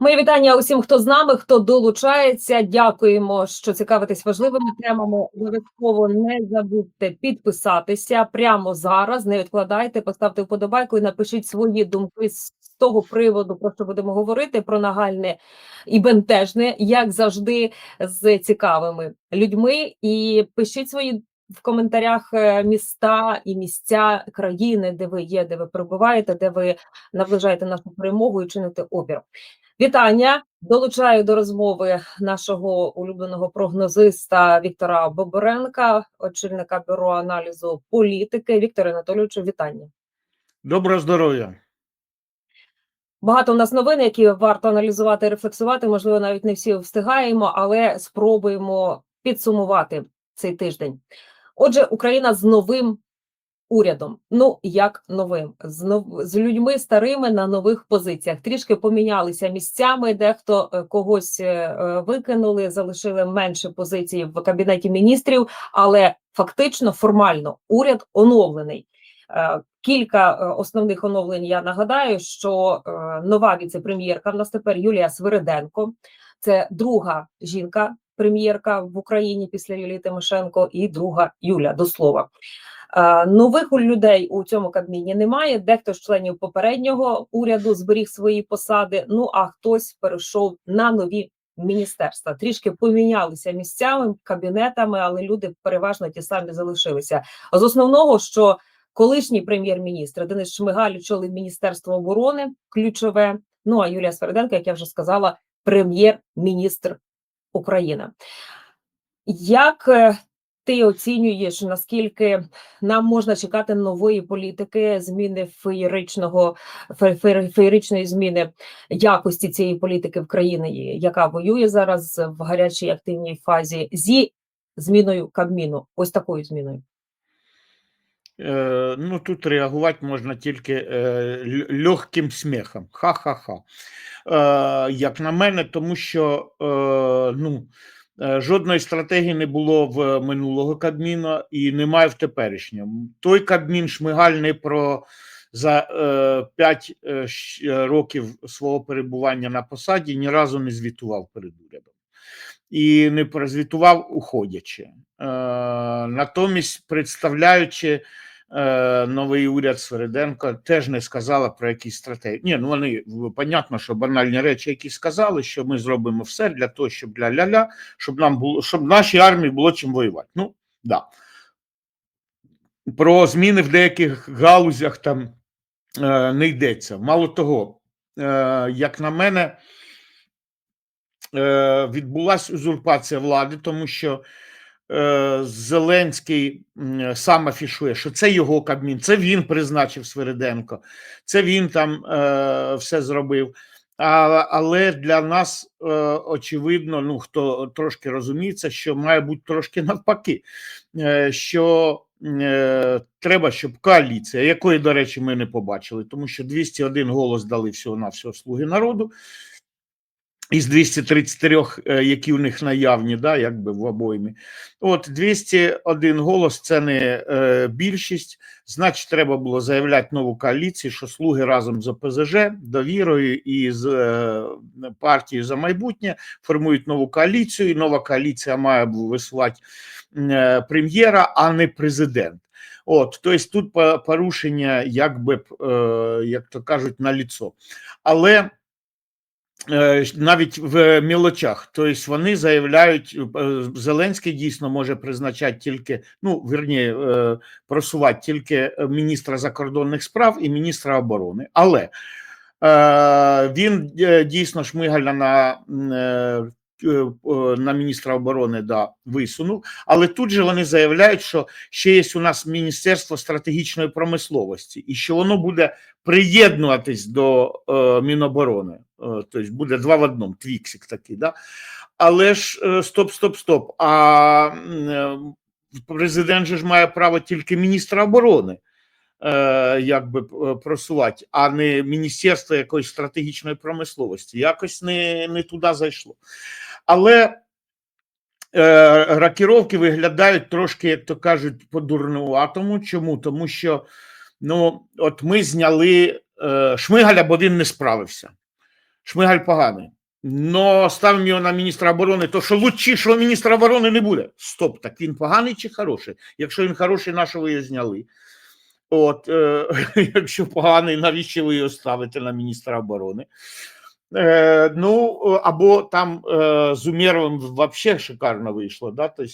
Мої вітання усім, хто з нами, хто долучається. Дякуємо, що цікавитесь важливими темами. Обов'язково не забудьте підписатися прямо зараз. Не відкладайте, поставте вподобайку і напишіть свої думки з того приводу, про що будемо говорити, про нагальне і бентежне, як завжди, з цікавими людьми. І пишіть свої в коментарях е, міста і місця країни, де ви є, де ви перебуваєте, де ви наближаєте нашу перемогу і чините опір. Вітання долучаю до розмови нашого улюбленого прогнозиста Віктора Боборенка, очільника бюро аналізу політики. Віктор Анатолійовичу, вітання. Доброго здоров'я. Багато у нас новин, які варто аналізувати і рефлексувати. Можливо, навіть не всі встигаємо, але спробуємо підсумувати цей тиждень. Отже, Україна з новим урядом. Ну як новим, з нов... з людьми старими на нових позиціях. Трішки помінялися місцями. Дехто е, когось е, е, викинули, залишили менше позицій в кабінеті міністрів, але фактично формально уряд оновлений. Кілька основних оновлень. Я нагадаю, що нова віце-прем'єрка в нас тепер Юлія Свириденко. Це друга жінка. Прем'єрка в Україні після Юлії Тимошенко і друга Юля до слова. Е, Нових людей у цьому кабміні немає. Дехто з членів попереднього уряду зберіг свої посади. Ну а хтось перейшов на нові міністерства. Трішки помінялися місцями, кабінетами, але люди переважно ті самі залишилися. А з основного, що колишній прем'єр-міністр Денис Шмигаль очолив Міністерство оборони, ключове. Ну а Юлія Свериденко, як я вже сказала, прем'єр-міністр України. Як е, ти оцінюєш, наскільки нам можна чекати нової політики, зміни феєричного фе- фе- феєричної зміни якості цієї політики в країні, яка воює зараз в гарячій активній фазі, зі зміною Кабміну, ось такою зміною? Е, ну тут реагувати можна тільки е, легким сміхом. Ха-ха-ха. Е, як на мене, тому що ну, жодної стратегії не було в минулого Кабміна і немає в теперішньому. Той Кабмін Шмигаль не про за е, 5 років свого перебування на посаді ні разу не звітував перед урядом. І не прозвітував уходячи. Е, натомість, представляючи е, новий уряд Свериденко, теж не сказала про якісь стратегії. Ні, ну вони понятно, що банальні речі, які сказали, що ми зробимо все для того, щоб для ля-ля, щоб нам було, щоб нашій армії було чим воювати. Ну да. Про зміни в деяких галузях там е, не йдеться. Мало того, е, як на мене, е, відбулася узурпація влади, тому що е, Зеленський сам афішує, що це його Кабмін, це він призначив Свириденко, це він там е, все зробив. А, але для нас е, очевидно, ну хто трошки розуміється, що має бути трошки навпаки, е, що е, треба, щоб коаліція, якої, до речі, ми не побачили, тому що 201 голос дали всього на всього слуги народу. Із 233, е, які у них наявні, да, якби в обоймі. От 201 голос це не е, більшість. Значить, треба було заявляти нову коаліцію, що слуги разом з ОПЗЖ, довірою і з е, партією за майбутнє формують нову коаліцію. І нова коаліція має висувати е, прем'єра, а не президент. От, тобто тут по- порушення, якби е, як то кажуть, на ліцо. Але навіть в мілочах, тобто вони заявляють, е, Зеленський дійсно може призначати тільки, ну верні, е, просувати тільки міністра закордонних справ і міністра оборони. Але е, він е, дійсно Шмигаля на, е, е, на міністра оборони да, висунув, але тут же вони заявляють, що ще є у нас Міністерство стратегічної промисловості, і що воно буде приєднуватись до е, Міноборони. Тобто буде два в одному, твіксик такий. Да? Але ж е, стоп, стоп, стоп. А е, президент же ж має право тільки міністра оборони. Якби просувати, а не Міністерство якоїсь стратегічної промисловості. Якось не, не туди зайшло. Але рокіровки виглядають трошки, як то кажуть, по-дурнуватому. Чому? Тому що ну, от ми зняли Шмигаля, бо він не справився. Шмигаль поганий. Но ставимо його на міністра оборони, то що лучшішого міністра оборони не буде. Стоп, так він поганий чи хороший? Якщо він хороший, на що ви його зняли? От, е, якщо поганий, навіщо ви його ставите на міністра оборони? Е, ну, або там е, з Умєровим взагалі шикарно вийшло. Да? Тобто,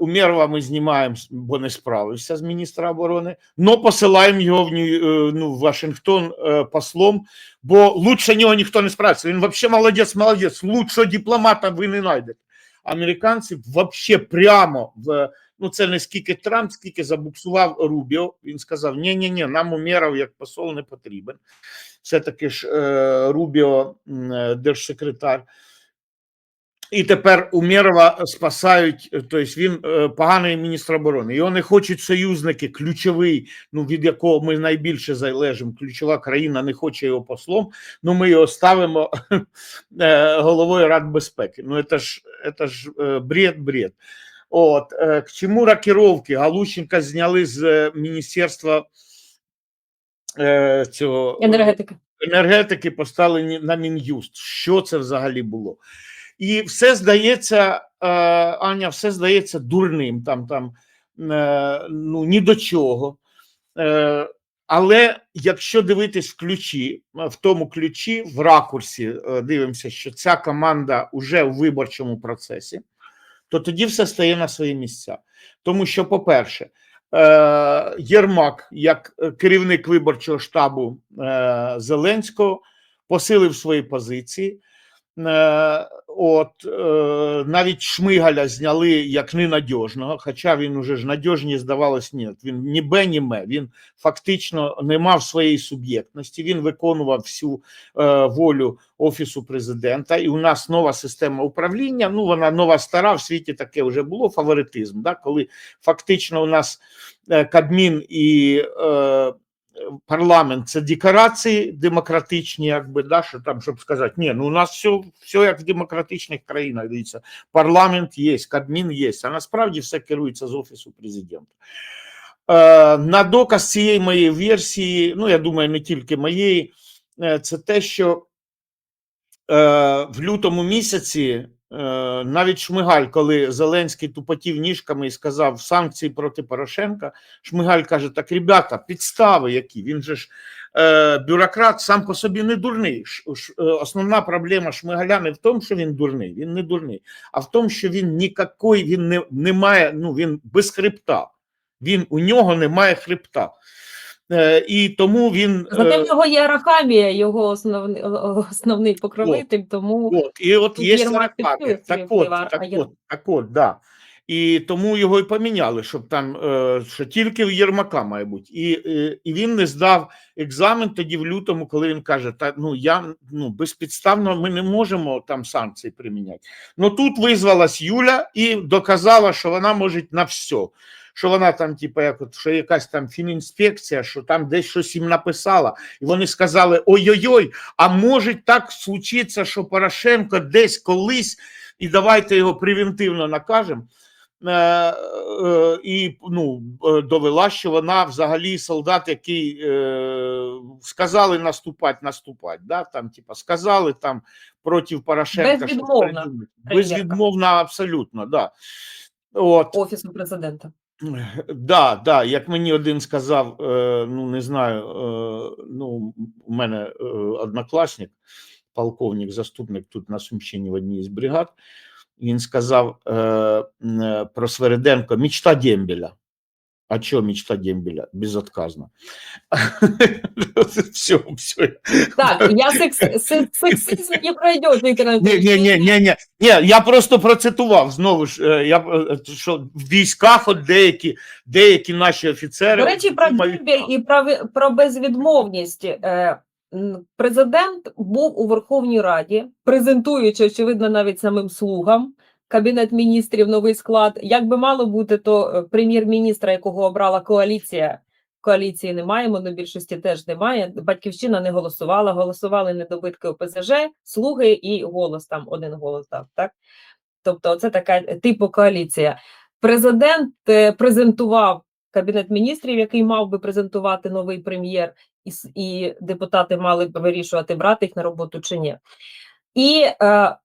Умєрова ми знімаємо, бо не справився з міністра оборони, но посилаємо його в, е, ну, в Вашингтон е, послом, бо лучше нього ніхто не справиться. Він взагалі молодець, молодець. Лучшого дипломата ви не знайдете. Американці взагалі прямо в ну це не скільки Трамп, скільки забуксував Рубіо. Він сказав: ні ні ні нам Умєров як посол не потрібен. Все-таки ж е, Рубіо е, держсекретар. І тепер Умєрова спасають, тобто він е, поганий міністр оборони. Його не хочуть союзники, ключовий, ну від якого ми найбільше залежимо. Ключова країна не хоче його послом. Ну ми його ставимо е, головою Ради безпеки. Ну це ж це ж е, бред, бред. От к чому рокировки? Галущенка зняли з міністерства цього Енергетика. енергетики поставлені на Мін'юст. Що це взагалі було? І все здається, е, Аня, все здається дурним, там, там е, ну, ні до чого. Е, але якщо дивитись в ключі, в тому ключі, в ракурсі, дивимося, що ця команда вже в виборчому процесі, то тоді все стає на свої місця. Тому що, по-перше, Єрмак, як керівник виборчого штабу Зеленського, посилив свої позиції. Е, От е, навіть Шмигаля зняли як ненадіжного, хоча він уже ж надіжні здавалось, ні. Він ні бе, ні ме. Він фактично не мав своєї суб'єктності. Він виконував всю е, волю офісу президента. І у нас нова система управління. Ну вона нова стара в світі таке вже було фаворитизм. Да, коли фактично у нас Кабмін і парламент це декорації демократичні, якби да, що там, щоб сказати, ні, ну у нас все, все як в демократичних країнах. Дивіться, парламент є, Кабмін є, а насправді все керується з офісу президента. Е, на доказ цієї моєї версії, ну я думаю, не тільки моєї, е, це те, що е, в лютому місяці навіть Шмигаль, коли Зеленський тупотів ніжками і сказав санкції проти Порошенка, Шмигаль каже: так, ребята, підстави які? Він же ж е, бюрократ сам по собі не дурний. Е, Основна проблема Шмигаля не в тому, що він дурний, він не дурний, а в тому, що він нікакої, він не, не має, ну він без хребта. Він у нього немає хребта. Е, і тому він. Зате е, в нього є Арахамія, його основний, основний покровитель, тому От, і от є підсилив Так от, так от, так от, да. І тому його і поміняли, щоб там, е, що тільки в Єрмака має бути. І, е, і він не здав екзамен тоді в лютому, коли він каже: та ну я ну безпідставно ми не можемо там санкції приміняти. Ну тут визвалась Юля і доказала, що вона може на все. Що вона там, типу, як от, що якась там фінінспекція, що там десь щось їм написала, і вони сказали: ой-ой-ой, а може так случиться, що Порошенко десь колись, і давайте його превентивно накажемо. Е, е, і ну, е, довела, що вона взагалі солдат, який сказали наступати, наступати. Да? Там, типа, сказали там проти Порошенка. Безвідмовна. Безвідмовна, абсолютно, да. От. офісу президента. Да, да, як мені один сказав, е, ну не знаю, е, ну у мене е, однокласник, полковник, заступник тут на Сумщині в одній з бригад. Він сказав про Свериденко мічта Дембеля. А що мечта Дембеля? Безотказно. все, все. Так, я секс, секс, сексизм не пройдет, Віктор Ні, ні, ні, ні, ні, ні, я просто процитував знову ж. е, Я е, що в військах от деякі, деякі наші офіцери До речі, про Дембель і про, про безвідмовність. Е, Президент був у Верховній Раді, презентуючи, очевидно, навіть самим слугам Кабінет міністрів, новий склад. Як би мало бути, то е, прем'єр-міністра, якого обрала коаліція, коаліції немає, монобільшості теж немає. Батьківщина не голосувала, голосували недобитки ОПЗЖ, слуги і голос там один голос дав. Так? Тобто, це така е, типу коаліція. Президент е, презентував кабінет міністрів, який мав би презентувати новий прем'єр, і, і депутати мали б вирішувати, брати їх на роботу чи ні. І е,